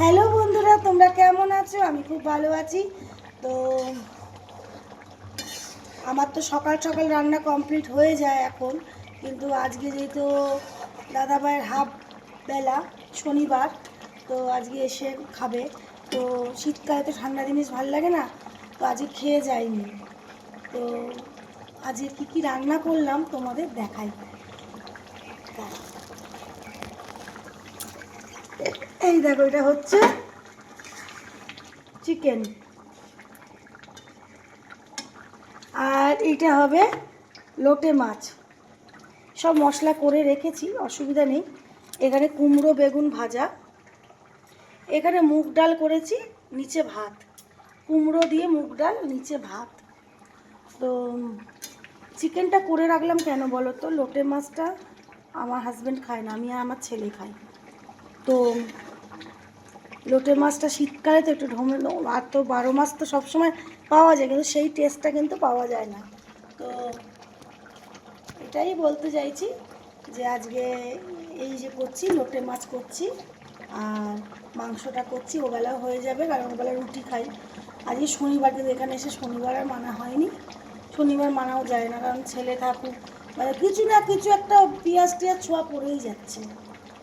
Hello বন্ধুরা, তোমরা কেমন আছো? আমি খুব ভালো আছি। তো আমার তো সকাল সকাল রান্না কমপ্লিট হয়ে যায় এখন। কিন্তু আজকে যেহেতু দাদাভাইয়ের হাফ বেলা, শনিবার, তো আজকে এসে খাবে। তো শীতকালে তো ঠান্ডা জিনিস ভালো লাগে না, তো আজকে খেয়ে যায়নি তো আজকে কী কী রান্না করলাম তোমাদের দেখাই। এই দেখো, এটা হচ্ছে চিকেন আর এটা হবে লোটে মাছ। সব মশলা করে রেখেছি, অসুবিধা নেই। এখানে কুমড়ো, বেগুন ভাজা। এখানে মুগ ডাল করেছি, নিচে ভাত। কুমড়ো দিয়ে মুগ ডাল, নিচে ভাত। তো, চিকেনটা করে রাখলাম কেন বলো তো? লোটে মাছটা আমার হাজব্যান্ড খায় না, আমি আর আমার ছেলে খাই। তো লোটে মাছটা শীতকালে তো একটু ঢোমে আর তো বারো মাস তো সবসময় পাওয়া যায়, কিন্তু সেই টেস্টটা কিন্তু পাওয়া যায় না। তো এটাই বলতে চাইছি যে আজকে এই যে করছি লোটে মাছ করছি, আর মাংসটা করছি, ওবেলাও হয়ে যাবে, কারণ ওবেলা রুটি খাই। আজকে শনিবার, কিন্তু এখানে এসে শনিবার আর মানা হয়নি। শনিবার মানাও যায় না, কারণ ছেলে থাকুক মানে কিছু না কিছু একটা পেঁয়াজ টিয়াজ ছোঁয়া পড়েই যাচ্ছে।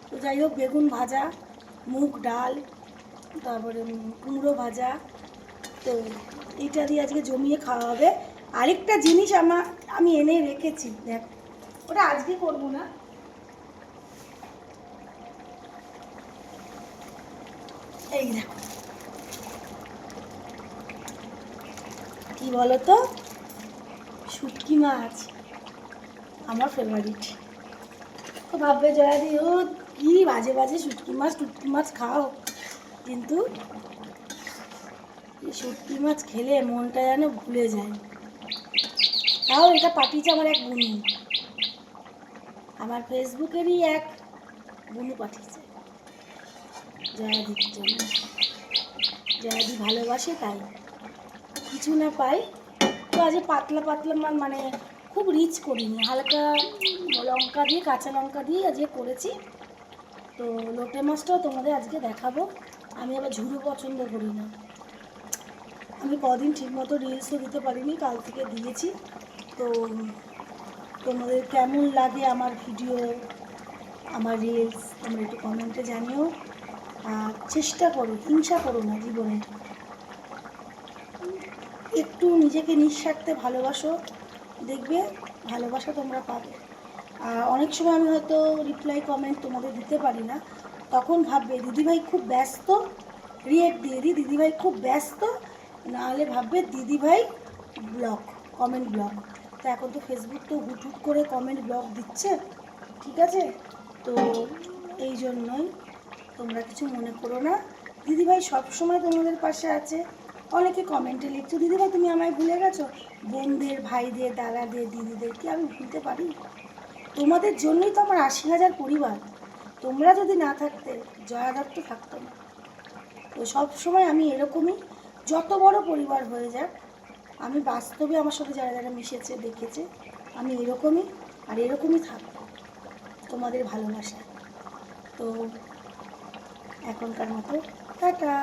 তো যাই হোক, বেগুন ভাজা, মুগ ডাল তারপরে কুমড়ো ভাজা। তো এইটা দিয়ে আজকে জমিয়ে খাওয়া হবে। আরেকটা জিনিস আমার আমি এনে রেখেছি, দেখ। ওটা আজকে করব না। এই দেখো। কি বলো তো শুটকি মাছ। আমার ফেভারিট তো ভাববে জয়াদি, ও কি বাজে বাজে শুটকি মাছ, টুটকি মাছ খাও। কিন্তু এই শুটকি মাছ খেলে মনটা যেন ভুলে যায়। তাও এটা পাঠিয়েছে আমার এক বুনু আমার ফেসবুকেরই এক বুনু পাঠিয়েছে। জয়াদির জন্য। জয়াদি ভালোবাসে তাই। কিছু না পাই। তো আজ পাতলা পাতলা মানে খুব রিচ করিনি। হালকা লঙ্কা দিয়ে, কাঁচা লঙ্কা দিয়ে আজকে করেছি তো লোটে মাছটাও তোমাদের আজকে দেখাবো। আমি আবার ঝুড়ো পছন্দ করি না। আমি কদিন ঠিকমতো রিলসও দিতে পারিনি, কাল থেকে দিয়েছি। তো তোমাদের কেমন লাগে আমার ভিডিও আমার রিলস তোমরা একটু কমেন্টে জানিও। আর চেষ্টা করো, হিংসা করো না জীবনে। একটু নিজেকে নিঃস্বার্থে ভালোবাসো, দেখবে ভালোবাসা তোমরা পাবে। অনেক সময় আমি হয়তো রিপ্লাই কমেন্ট তোমাদের দিতে পারি না। তখন ভাববে, দিদিভাই খুব ব্যস্ত। রিয়েক্ট দিয়ে দিই, দিদিভাই খুব ব্যস্ত। নাহলে ভাববে, দিদিভাই ব্লগ কমেন্ট ব্লগ তো এখন তো ফেসবুক তো হুট হুট করে কমেন্ট ব্লগ দিচ্ছে, ঠিক আছে? তো এই জন্যই তোমরা কিছু মনে করো না। দিদিভাই সবসময় তোমাদের পাশে আছে। অনেকে কমেন্টে লিখছো, দিদিভাই, তুমি আমায় ভুলে গেছো? বোনদের ভাইদের, দাদাদের, দিদিদের কি আমি ভুলতে পারি? তোমাদের জন্যই তো আমার আশি হাজার পরিবার। তোমরা যদি না থাকতে, জয়া দত্ত থাকতো না। তো সবসময় আমি এরকমই, যত বড় পরিবার হয়ে যাক, আমি বাস্তবে আমার সাথে যারা যারা মিশেছে, দেখেছে, আমি এরকমই আর এরকমই থাকব। তোমাদের ভালোবাসা তো এখনকার মতো, টাটা।